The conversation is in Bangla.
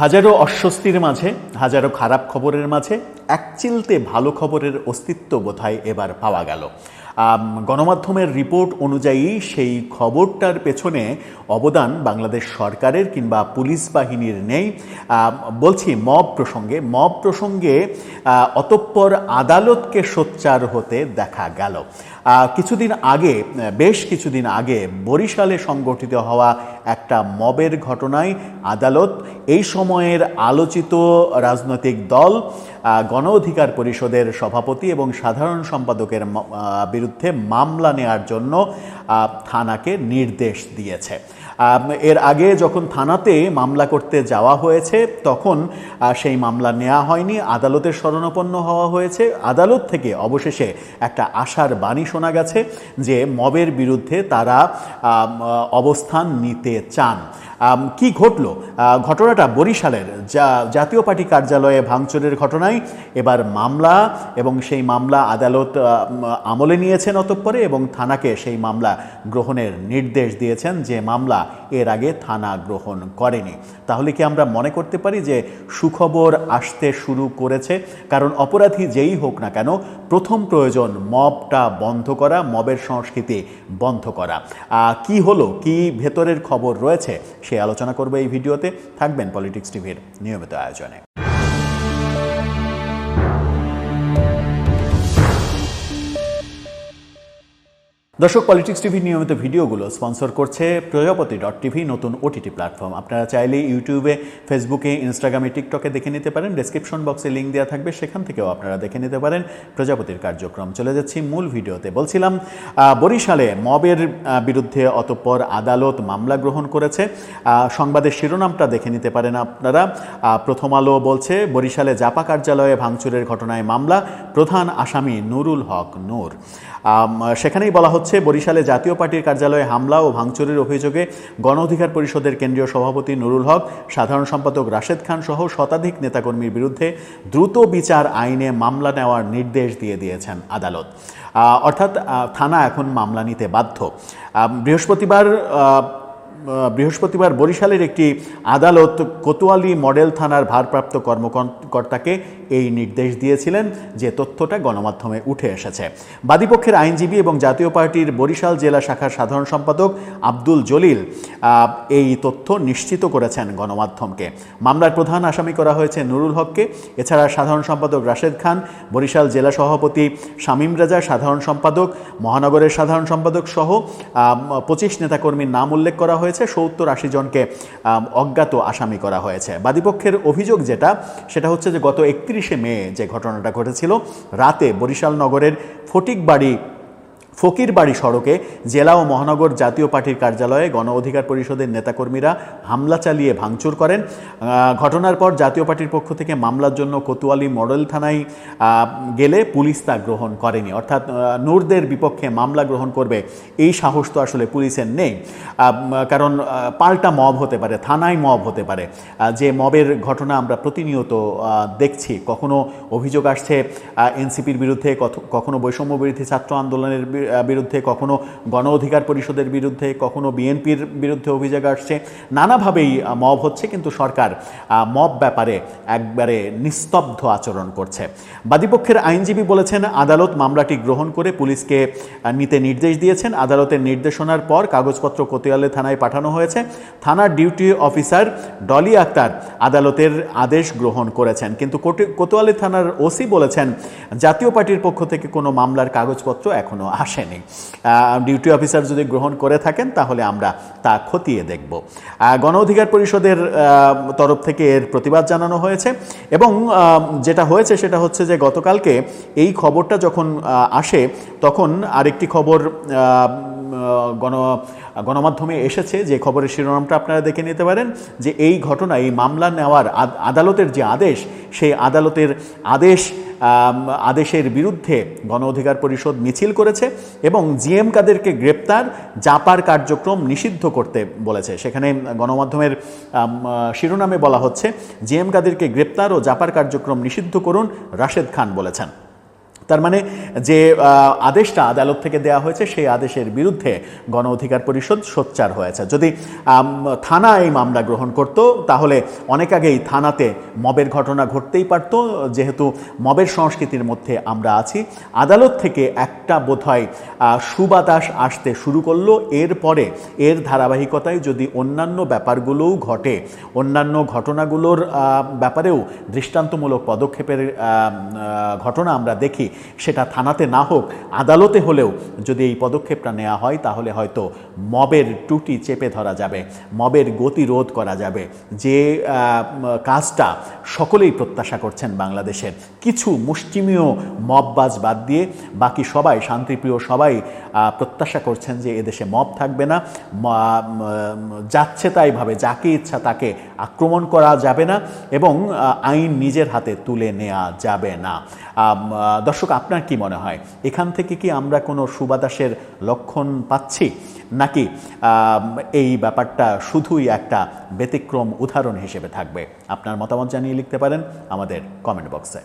হাজারো অস্বস্তির মাঝে, হাজারো খারাপ খবরের মাঝে, একচিলতে ভালো খবরের অস্তিত্ব বোধহয় এবার পাওয়া গেল। গণমাধ্যমের রিপোর্ট অনুযায়ী সেই খবরটার পেছনে অবদান বাংলাদেশ সরকারের কিংবা পুলিশ বাহিনীর নেই। বলছি মব প্রসঙ্গে মব প্রসঙ্গে অতঃপর আদালতকে সোচ্চার হতে দেখা গেল। কিছুদিন আগে, বেশ কিছুদিন আগে বরিশালে সংগঠিত হওয়া একটা মবের ঘটনায় আদালত এই সময়ের আলোচিত রাজনৈতিক দল গণ অধিকার পরিষদের সভাপতি এবং সাধারণ সম্পাদকের বিরুদ্ধে মামলা নেয়ার জন্য থানাকে নির্দেশ দিয়েছে। এর আগে যখন থানাতে মামলা করতে যাওয়া হয়েছে, তখন সেই মামলা নেওয়া হয়নি, আদালতের শরণাপন্ন হওয়া হয়েছে। আদালত থেকে অবশেষে একটা আশার বাণী শোনা গেছে যে, মবের বিরুদ্ধে তারা অবস্থান নিতে চান। কি ঘটলো? ঘটনাটা বরিশালের। যা, জাতীয় পার্টি কার্যালয়ে ভাঙচুরের ঘটনায় এবার মামলা এবং সেই মামলা আদালত আমলে নিয়েছেন অতঃপরে এবং থানাকে সেই মামলা গ্রহণের নির্দেশ দিয়েছেন যে মামলা এর আগে থানা গ্রহণ করেনি। তাহলে কি আমরা মনে করতে পারি যে সুখবর আসতে শুরু করেছে? কারণ অপরাধী যেই হোক না কেন, প্রথম প্রয়োজন মবটা বন্ধ করা, মবের সংস্কৃতি বন্ধ করা। কি হলো? কি ভেতরের খবর রয়েছে? সে আলোচনা করবে এই ভিডিওতে। থাকবেন পলিটিক্স টিভির নিয়মিত আয়োজনে। দর্শক পলিটিক্স টিভির নিয়মিত ভিডিওগুলো স্পন্সর করছে প্রজাপতি ডট টিভি নতুন ওটিটি প্ল্যাটফর্ম আপনারা চাইলে ইউটিউবে ফেসবুকে ইনস্টাগ্রামে টিকটকে দেখে নিতে পারেন। ডেসক্রিপশন বক্সে লিঙ্ক দেওয়া থাকবে। সেখান থেকেও আপনারা দেখে নিতে পারেন প্রজাপতির কার্যক্রম। চলে যাচ্ছি মূল ভিডিওতে। বলছিলাম বরিশালে মবের বিরুদ্ধে অতঃপর আদালত মামলা গ্রহণ করেছে। সংবাদের শিরোনামটা দেখে নিতে পারেন আপনারা। প্রথম আলো বলছে, বরিশালে জাপা কার্যালয়ে ভাঙচুরের ঘটনায় মামলা। প্রধান আসামি নুরুল হক নূর। সেখানেই বলা হচ্ছে, বরিশালে জাতীয় পার্টির কার্যালয়ে হামলা ও ভাঙচুরের অভিযোগে গণ অধিকার পরিষদের কেন্দ্রীয় সভাপতি নুরুল হক, সাধারণ সম্পাদক রাশেদ খান সহ শতাধিক নেতাকর্মীর বিরুদ্ধে দ্রুত বিচার আইনে মামলা নেওয়ার নির্দেশ দিয়ে দিয়েছেন আদালত। অর্থাৎ থানা এখন মামলা নিতে বাধ্য। বৃহস্পতিবার বৃহস্পতিবার বরিশালের একটি আদালত কোতোয়ালি মডেল থানার ভারপ্রাপ্ত কর্মকর্তাকে এই নির্দেশ দিয়েছিলেন যে তথ্যটা গণমাধ্যমে উঠে এসেছে। বাদীপক্ষের আইনজীবী এবং জাতীয় পার্টির বরিশাল জেলা শাখার সাধারণ সম্পাদক আব্দুল জলিল এই তথ্য নিশ্চিত করেছেন গণমাধ্যমকে। মামলার প্রধান আসামি করা হয়েছে নুরুল হককে। এছাড়া সাধারণ সম্পাদক রাশেদ খান, বরিশাল জেলা সভাপতি শামীম রাজা সাধারণ সম্পাদক, মহানগরের সাধারণ সম্পাদক সহ পঁচিশ নেতাকর্মীর নাম উল্লেখ করা হয়েছে। সত্তর আশি জনকে অজ্ঞাত আসামি করা হয়েছে। বাদীপক্ষের অভিযোগ যেটা, সেটা হচ্ছে যে গত একত্রিশে মে যে ঘটনাটা ঘটেছিল, রাতে বরিশাল নগরের ফটিকবাড়ি ফকিরবাড়ি সড়কে জেলা ও মহানগর জাতীয় পার্টির কার্যালয়ে গণ অধিকার পরিষদের নেতাকর্মীরা হামলা চালিয়ে ভাঙচুর করেন। ঘটনার পর জাতীয় পার্টির পক্ষ থেকে মামলার জন্য কোতোয়ালি মডেল থানায় গেলে পুলিশ তা গ্রহণ করেনি। অর্থাৎ নূরদের বিপক্ষে মামলা গ্রহণ করবে এই সাহস তো আসলে পুলিশের নেই। কারণ পাল্টা মব হতে পারে, থানায় মব হতে পারে। যে মবের ঘটনা আমরা প্রতিনিয়ত দেখছি, কখনো অভিযোগ আসছে এনসিপির বিরুদ্ধে কখনো বৈষম্য বিরোধী ছাত্র আন্দোলনের বিরুদ্ধে, কখনো গণ অধিকার পরিষদের বিরুদ্ধে, কখনো বিএনপির বিরুদ্ধে অভিযোগ আসছে। নানাভাবেই মব হচ্ছে, কিন্তু সরকার মব ব্যাপারে একবারে নিস্তব্ধ আচরণ করছে। বাদীপক্ষের আইনজীবী বলেছেন, আদালত মামলাটি গ্রহণ করে পুলিশকে নিতে নির্দেশ দিয়েছেন। আদালতের নির্দেশনার পর কাগজপত্র কোতিয়ালে থানায় পাঠানো হয়েছে। থানার ডিউটি অফিসার ডলি আক্তার আদালতের আদেশ গ্রহণ করেছেন। কিন্তু কোতোয়ালি থানার ওসি বলেছেন, জাতীয় পার্টির পক্ষ থেকে কোনো মামলার কাগজপত্র এখনও আসেনি। ডিউটি অফিসার যদি গ্রহণ করে থাকেন, তাহলে আমরা তা খতিয়ে দেখব। গণ অধিকার পরিষদের তরফ থেকে এর প্রতিবাদ জানানো হয়েছে এবং যেটা হয়েছে সেটা হচ্ছে যে গতকালকে এই খবরটা যখন আসে, তখন আরেকটি খবর গণ, গণমাধ্যমে এসেছে যে খবরের শিরোনামটা আপনারা দেখে নিতে পারেন যে এই ঘটনা এই মামলা নেওয়ার আদ- আদালতের যে আদেশ, সেই আদালতের আদেশ আদেশের বিরুদ্ধে গণ অধিকার পরিষদ মিছিল করেছে এবং জিএম কাদেরকে গ্রেপ্তার জাপার কার্যক্রম নিষিদ্ধ করতে বলেছে। সেখানে গণমাধ্যমের শিরোনামে বলা হচ্ছে, জিএম কাদেরকে গ্রেপ্তার ও জাপার কার্যক্রম নিষিদ্ধ করুন রাশেদ খান বলেছেন। তার মানে যে আদেশটা আদালত থেকে দেওয়া হয়েছে, সেই আদেশের বিরুদ্ধে গণ অধিকার পরিষদ সোচ্চার হয়েছে। যদি থানা এই মামলা গ্রহণ করত, তাহলে অনেক আগেই থানাতে মবের ঘটনা ঘটতেই পারত। যেহেতু মবের সংস্কৃতির মধ্যে আমরা আছি, আদালত থেকে একটা বোধহয় সুবাতাস আসতে শুরু করল। এরপরে এর ধারাবাহিকতায় যদি অন্যান্য ব্যাপারগুলোও ঘটে, অন্যান্য ঘটনাগুলোর ব্যাপারেও দৃষ্টান্তমূলক পদক্ষেপের ঘটনা আমরা দেখি সেটা থানাতে না হোক আদালতে হলেও যদি এই পদক্ষেপটা নেওয়া হয় তাহলে হয়তো মবের টুটি চেপে ধরা যাবে মবের গতিরোধ করা যাবে। যে কাজটা সকলেই প্রত্যাশা করছেন বাংলাদেশের কিছু মুষ্টিমীয় মববাজ বাদ দিয়ে বাকি সবাই শান্তিপ্রিয় সবাই প্রত্যাশা করছেন যে এদেশে মব থাকবে না। যাচ্ছে তাইভাবে যাকে ইচ্ছা তাকে আক্রমণ করা যাবে না এবং আইন নিজের হাতে তুলে নেওয়া যাবে না। আহ, দর্শক, আপনার কি মনে হয়? এখান থেকে কি আমরা কোনো সুবাতাসের লক্ষণ পাচ্ছি? নাকি এই ব্যাপারটা শুধুই একটা ব্যতিক্রম উদাহরণ হিসেবে থাকবে? আপনার মতামত জানিয়ে লিখতে পারেন আমাদের কমেন্ট বক্সে